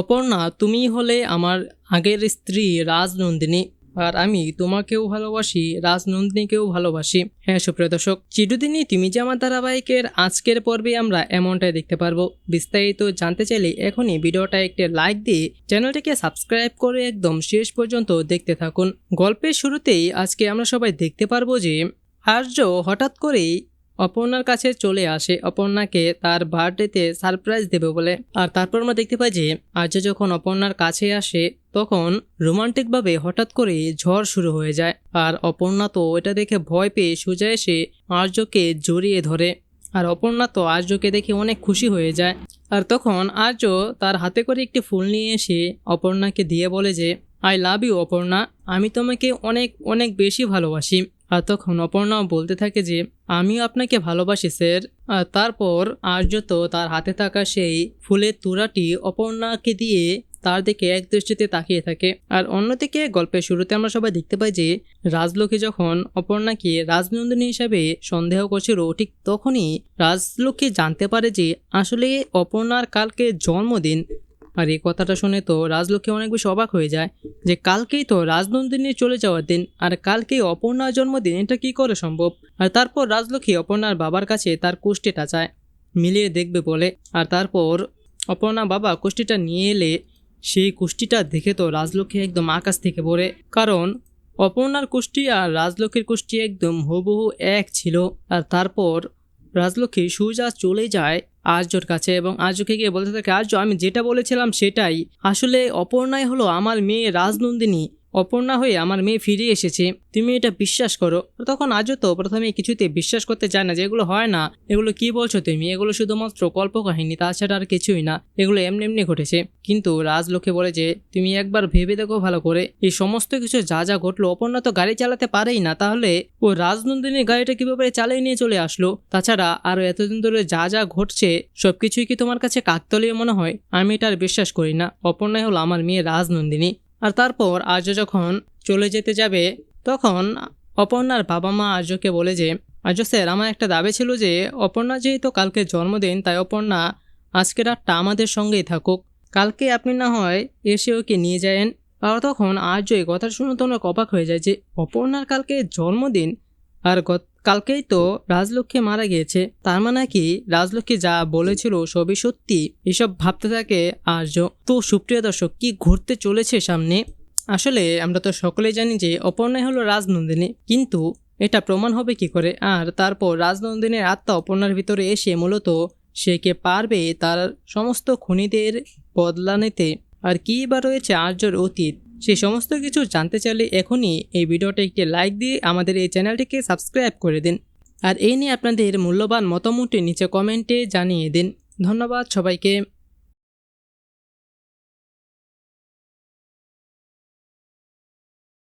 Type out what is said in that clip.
অপর্ণা, তুমি হলে আমার আগের স্ত্রী রাজনন্দিনী, আর আমি তোমাকেও ভালোবাসি, রাজনন্দিনীকেও ভালোবাসি। হ্যাঁ সুপ্রিয় দর্শক, চিরদিনই তুমি যে আমার ধারাবাহিকের আজকের পর্বে আমরা এমনটাই দেখতে পারব। বিস্তারিত জানতে চাইলে এখনই ভিডিওটা একটি লাইক দিয়ে চ্যানেলটিকে সাবস্ক্রাইব করে একদম শেষ পর্যন্ত দেখতে থাকুন। গল্পের শুরুতেই আজকে আমরা সবাই দেখতে পারব যে আর্য হঠাৎ করেই অপর্ণার কাছে চলে আসে। অপর্ণাকে তার বার্থডেতে সারপ্রাইজ দেবে বলে। আর তারপর আমরা দেখতে পাই যে, আর্য যখন অপর্ণার কাছে আসে, তখন রোমান্টিকভাবে হঠাৎ করে ঝড় শুরু হয়ে যায়। আর অপর্ণা তো এটা দেখে ভয় পেয়ে সোজা এসে আর্যকে জড়িয়ে ধরে। আর অপর্ণা তো আর্যকে দেখে অনেক খুশি হয়ে যায়। আর তখন আর্য তার হাতে করে একটি ফুল নিয়ে এসে অপর্ণাকে দিয়ে বলে যে আই লাভ ইউ অপর্ণা। আমি তোমাকে অনেক অনেক বেশি ভালোবাসি। তখন অপর্ণা বলতে থাকে যে আমি আপনাকে ভালোবাসি, স্যার। আর তারপর আর্য তো তার হাতে থাকা সেই ফুলের তুরাটি অপর্ণাকে দিয়ে তার দিকে এক দৃষ্টিতে তাকিয়ে থাকে। আর অন্যদিকে গল্পের শুরুতে আমরা সবাই দেখতে পাই যে, রাজলক্ষ্মী যখন অপর্ণাকে রাজনন্দিনী হিসাবে সন্দেহ করছিল, ঠিক তখনই রাজলক্ষ্মী জানতে পারে যে, আসলে অপর্ণার কালকে জন্মদিন। আর এই কথাটা শুনে তো রাজলক্ষ্মী অনেক বেশি অবাক হয়ে যায় যে কালকেই তো রাজনন্দিনী চলে যাওয়ার দিন আর কালকেই অপর্ণার জন্মদিন, এটা কি করে সম্ভব? আর তারপর রাজলক্ষ্মী অপর্ণার বাবার কাছে তার কুষ্টিটা চায়, মিলিয়ে দেখবে বলে। আর তারপর অপর্ণা বাবা কুষ্টিটা নিয়ে এলে সেই কুষ্টিটা দেখে তো রাজলক্ষ্মী একদম আকাশ থেকে পড়ে। কারণ অপর্ণার কুষ্টি আর রাজলক্ষ্মীর কুষ্টি একদম হুবহু এক ছিল। আর তারপর রাজলক্ষ্মী সুজা চলে যায় আর্যর কাছে এবং আর্যকে গিয়ে বলতে থাকে, আর্য, আমি যেটা বলেছিলাম সেটাই। আসলে অপর্ণায় হলো আমার মেয়ে রাজনন্দিনী। অপর্ণা হয়ে আমার মেয়ে ফিরে এসেছে। তুমি এটা বিশ্বাস করো। তখন আজও তো প্রথমে কিছুতে বিশ্বাস করতে চায় না যে এগুলো হয় না। এগুলো কি বলছো তুমি? এগুলো শুধুমাত্র কল্পকাহিনী, তাছাড়া আর কিছুই না। এগুলো এমনি এমনি ঘটেছে। কিন্তু রাজলক্ষ্মী বলে যে, তুমি একবার ভেবে দেখো ভালো করে। এই সমস্ত কিছু যা যা ঘটলো, অপর্ণা তো গাড়ি চালাতে পারেই না। তাহলে ও রাজনন্দিনীর গাড়িটা কীভাবে চালিয়ে নিয়ে চলে আসলো? তাছাড়া আরও এতদিন ধরে যা যা ঘটছে, সবকিছুই কি তোমার কাছে কাকতলীয় মনে হয়? আমি এটা আর বিশ্বাস করি না। অপর্ণাই হলো আমার মেয়ে রাজনন্দিনী। আর তারপর আর্য যখন চলে যেতে যাবে, তখন অপর্ণার বাবা মা আর্যকে বলে যে আর্য স্যার, আমার একটা দাবি ছিল যে, অপর্ণা যেহেতু কালকে জন্মদিন, তাই অপর্ণা আজকে রাতটা আমাদের সঙ্গেই থাকুক। কালকে আপনি না হয় এসে ওকে নিয়ে যায়েন। আর তখন আর্য এই কথা শুনে তো অনেক অবাক হয়ে যায় যে, অপর্ণার কালকে জন্মদিন? আর গত- কালকেই তো রাজলক্ষ্মী মারা গিয়েছে। তার মানে কি রাজলক্ষ্মী যা বলেছিল সবই সত্যি? এসব ভাবতে থাকে আর্য তো সুপ্রিয় দর্শক, কি ঘুরতে চলেছে সামনে? আসলে আমরা তো সকলেই জানি যে অপর্ণাই হলো রাজনন্দিনী। কিন্তু এটা প্রমাণ হবে কি করে? আর তারপর রাজনন্দিনীর আত্মা অপর্ণার ভিতরে এসে মূলত সে কে পারবে তার সমস্ত খুনিদের বদলা নিতে। আর কী বা রয়েছে আর্যর অতীত? সেই সমস্ত কিছু জানতে চাইলে এখনই এই ভিডিওটি একটি লাইক দিয়ে আমাদের এই চ্যানেলটিকে সাবস্ক্রাইব করে দিন। আর এই নিয়ে আপনাদের মূল্যবান মতামতটি নিচে কমেন্টে জানিয়ে দিন। ধন্যবাদ সবাইকে।